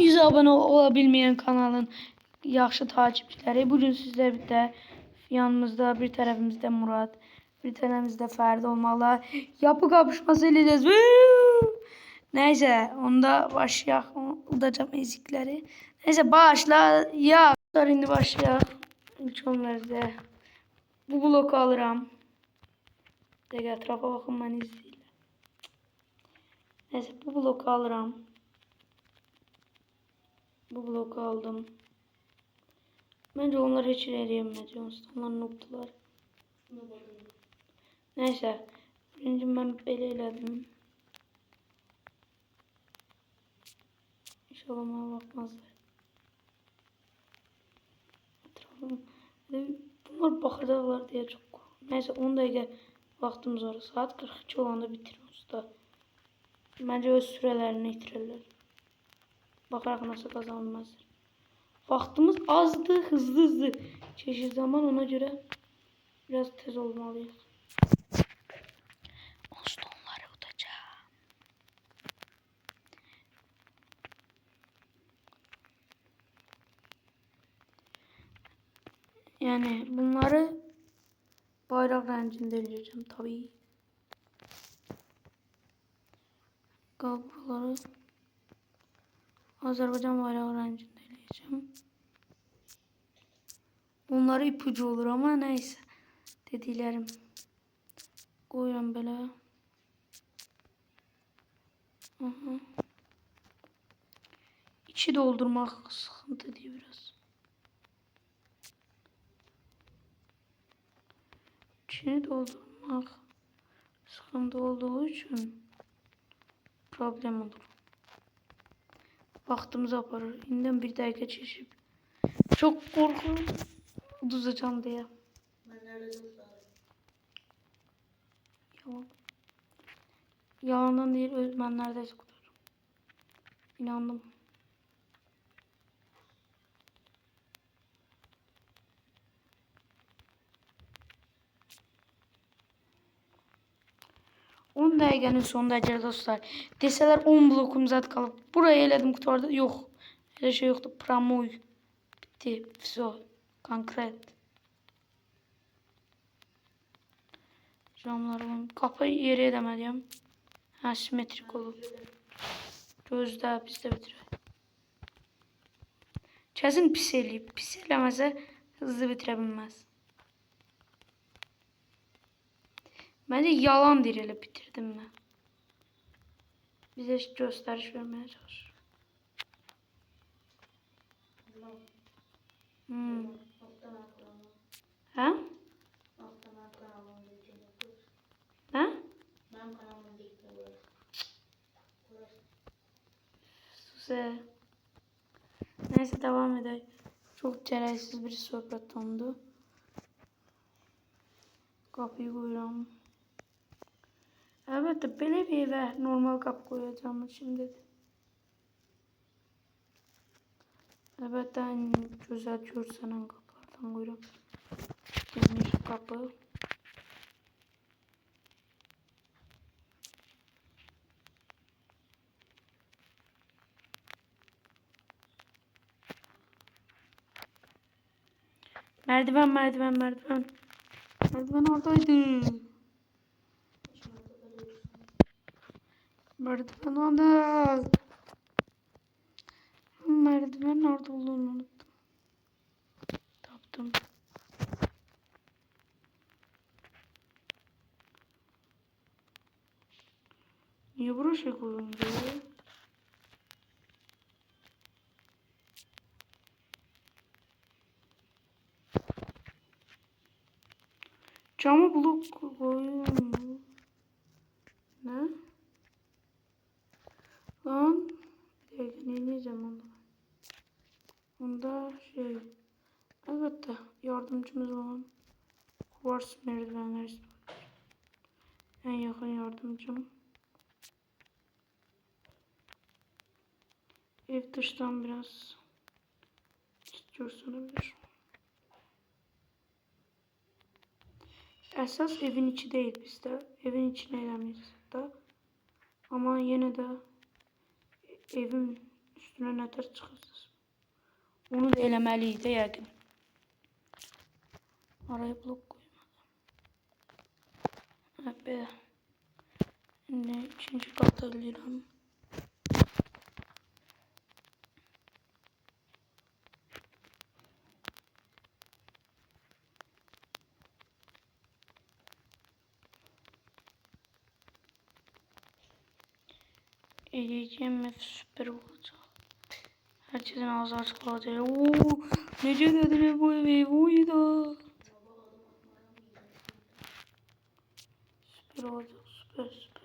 100 abone ola kanalın yaxşı takipçiləri. Bugün sizlər bir də yanımızda bir tərəfimizdə Murad, bir tərəfimizdə Fərdi olmalı. Yapı kapışması. Woo! Neyse onda başlayaq. Udacağım ezikləri. Neyse başla. Ya indi başlayaq. İlk onlarda bu bloku alıram. Dəqiqə ətrafa baxın məni izləyirlər. Neyse bu bloku alıram. Bu bloku aldım. Bence onlar hiç ilerleyemez. Onlar noktalar. Neyse. Birinci ben belə elədim. İnşallah bana bakmazlar. Etrafım. Bunlar bakacaklar diye çok korkuyorum. Neyse 10 dakika vaktimiz var. Saat 42 olanda bitiriyoruz da. Bence öz sürelerini yitirirler. Bakarak nasıl kazanılmazdır. Vaktimiz azdı, hızlı hızlı. Çeşit zaman ona göre biraz tez olmalıyız. Onları utacağım. Yani bunları bayrak rencinde eleyeceğim tabii. Azerbaycan bayrağı rencinde eleyeceğim. Bunları ipucu olur ama neyse. Dediklerim. Koyuyorum böyle. Aha. İçi doldurmak sıkıntı diyor biraz. İçini doldurmak sıkıntı olduğu için problem olur. Vaktimizi aparır. İnden bir dakika çeşip. Çok korkuyorum. Uduzacağım diye. Yalan. Yalandan değil. öz- Ben neredeyse kurtarırım. İnandım. On dakikanın sonunda gəlir dostlar. Desələr 10 blokum zat qalıb. Buraya elədim qutardı. Yox. Elə şey yoxdur. Promoy. Bitti. Все. Konkret. Camlarım. Qapı yeri edəməliyəm. Hə, simetrik olub. Gözdə bizdə bitirək. Kəsin pis eləyib. Pis eləməsə hızlı bitirə bilməz. Bence yalan elə bitirdim mən. Bizə göstəriş verməyə çalışır. Hmm. Hə? Hə? Sus. Neyse devam edelim. Çok gereksiz bir sohbet oldu. Kapıyı koyuyorum. Evet belə bir evə normal qapı qoyacağım şimdi. Əlbəttə ən gözəl görsənən qapılardan qoyuram. Geniş qapı. Merdiven, merdiven, merdiven. Merdiven oradaydı. Merdiven orada. Merdiven orada olduğunu unuttum. Taptım. Niye buraya şey koyuldu? Camı blok koyuyorum. Ne? Lan bir dakika ne diyeceğim onda? Onda şey elbette yardımcımız olan kuvars merdivenler istiyor. En yakın yardımcım. Ev dıştan biraz istiyorsan olabilir. Əsas evin içi deyil bizdə. Evin içinə eləmirik da. Amma yenə də evin üstü Üstüne ne ters çıkarsınız. Onu da eləməliyik də yəqin. Araya blok koymadım. Ha, belə. İkinci qat eləyirəm. Eləyəcəyim ev süper olacaq. Herkesin ağzı açık kalacak. Oo, nece dediler bu evi? Uyda. Süper olacak. Süper süper.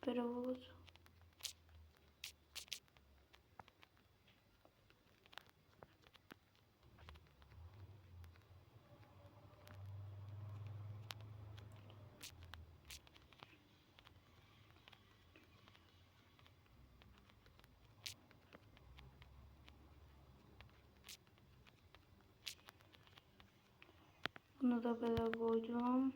Süper ev olacak. Bunu da böyle koydum.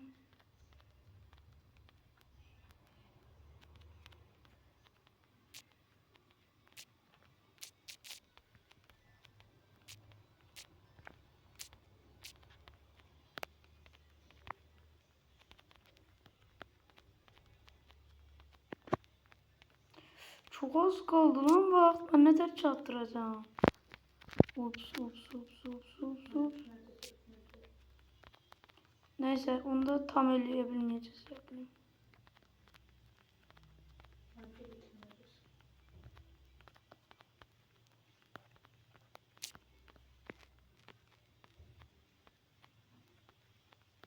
Çok az kaldı lan bak. Ben ne der çarptıracağım. Ups ups ups ups ups ups. Neyse onu da tam eleyebilmeyeceğiz yani.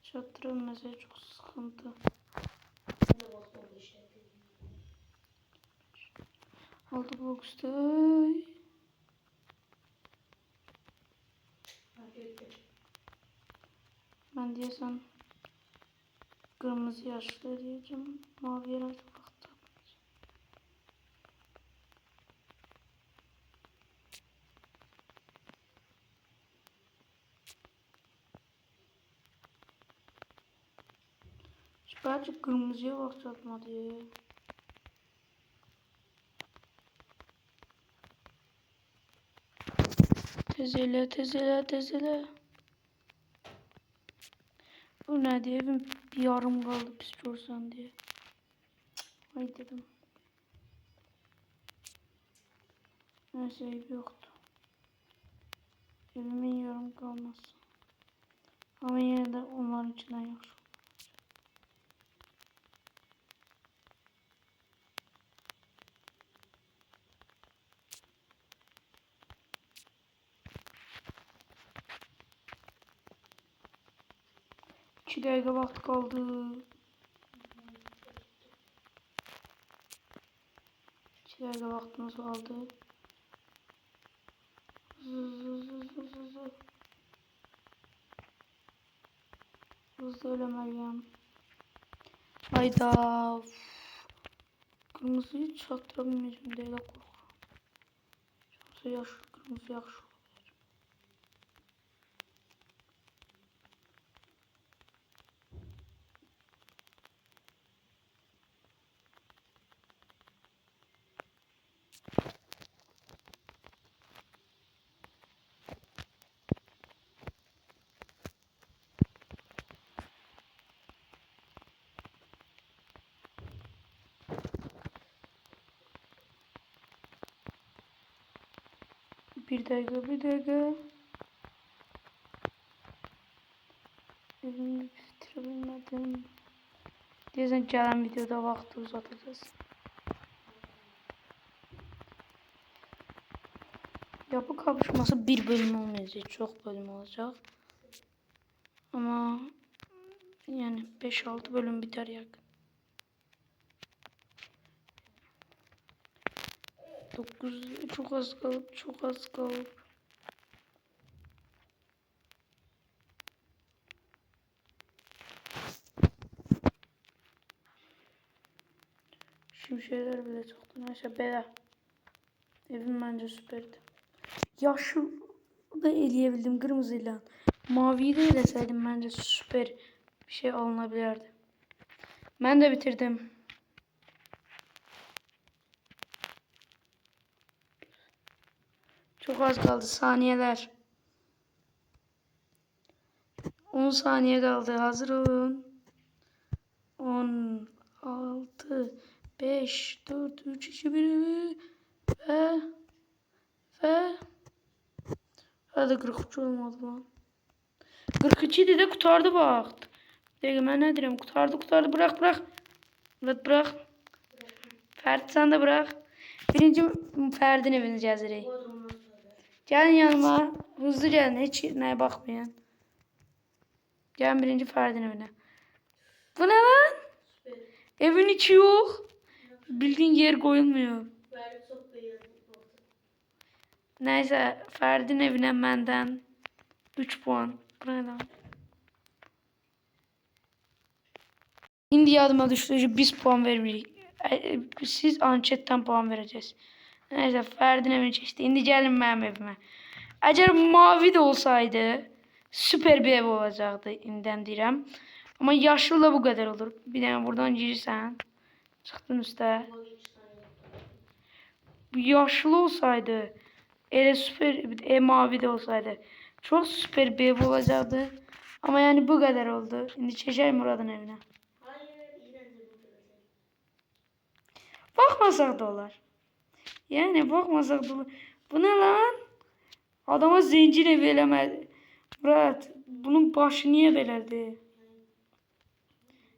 Çatırın mesela çok sıkıntı. Aldı box'ta. Ben diyesem kırmızı yaşlı diyeceğim. Mavi yer altı baktı. Belki kırmızıya bakacakmadı ya. Tezele tezele tezele. Ne diye evim bir yarım kaldı pis çorsan diye. Ay dedim. Neyse ev yoktu. Evimin yarım kalması. Ama yine de onların içinden yakışıyor. 2 dakika vakit kaldı. İki vaktimiz kaldı. Hızlı Hızlı öyle Meryem. Hayda. Kırmızıyı çaktıramayacağım diye de korku. Kırmızı yakışıyor. Kırmızı yakışıyor. Bir dakika, bir dakika. Elimi bitirebilmedim. Diyesen gelen videoda vakti uzatacağız. Yapı kapışması bir bölüm olmayacak. Çok bölüm olacak. Ama yani 5-6 bölüm biter yakın. 9 çok az kalıp çok az kalıp Şimşekler bile çoktu. Neyse bela. Evim bence süperdi. Yaşı da eleyebildim kırmızıyla. Maviyi de eleseydim bence süper bir şey alınabilirdi. Ben de bitirdim. Çok az kaldı saniyeler. 10 saniye kaldı. Hazır olun. 10 6 5 4 3 2 1 ve ve Hadi 43 olmadı lan. 42 idi de kurtardı bak. Dakika ben ne diyeyim? Kurtardı kurtardı bırak bırak. Evet bırak. Ferdi sen de bırak. Birinci Ferdi'nin evini cəzirək. Gelin yanıma. Hızlı gelin. Hiç neye bakmayın. Gelin birinci Ferdi'nin evine. Bu ne lan? Evin içi yok. Bildiğin yer koyulmuyor. Neyse Ferdi'nin evine benden 3 puan. Bu ne lan? İndi yadıma düştü. Biz puan vermirik. E, Siz anketten puan vereceğiz. Neyse Ferdi'nin evini çeşdi. İndi gelin benim evime. Eğer mavi de olsaydı süper bir ev olacaktı inden deyirəm. Ama yaşlı da bu kadar olur. Bir tane buradan girirsən. Çıxdın üstə. Bu yaşlı olsaydı, elə süper ev mavi de olsaydı çok süper bir ev olacaktı. Ama yani bu kadar oldu. Şimdi çeşer Murad'ın evine. Bakmasak da olar. Yani bakmasak. Bu ne lan? Adama zencir ev eləmədi. Murat, bunun başı niye belədir?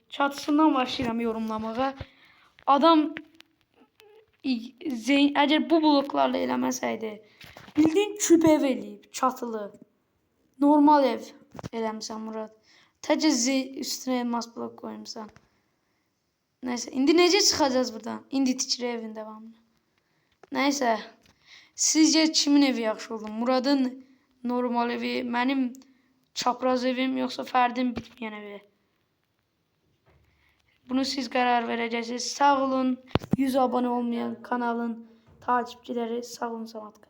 Çatısından başlayıram yorumlamağa. Adam zeyn, əgər bu bloklarla eləməsəydi, bildiğin küp ev eləyib, çatılı. Normal ev eləmisən Murad. Təcə üstünə elmas blok qoymusan. Neyse, indi necə çıxacağız buradan? İndi tikir evin devamlı. Neyse. Sizce kimin evi yaxşı oldu? Muradın normal evi, mənim çapraz evim yoxsa Fərdin bitməyən evi? Bunu siz karar vereceksiniz. Sağ olun. 100 abone olmayan kanalın takipçileri sağ olun Samat.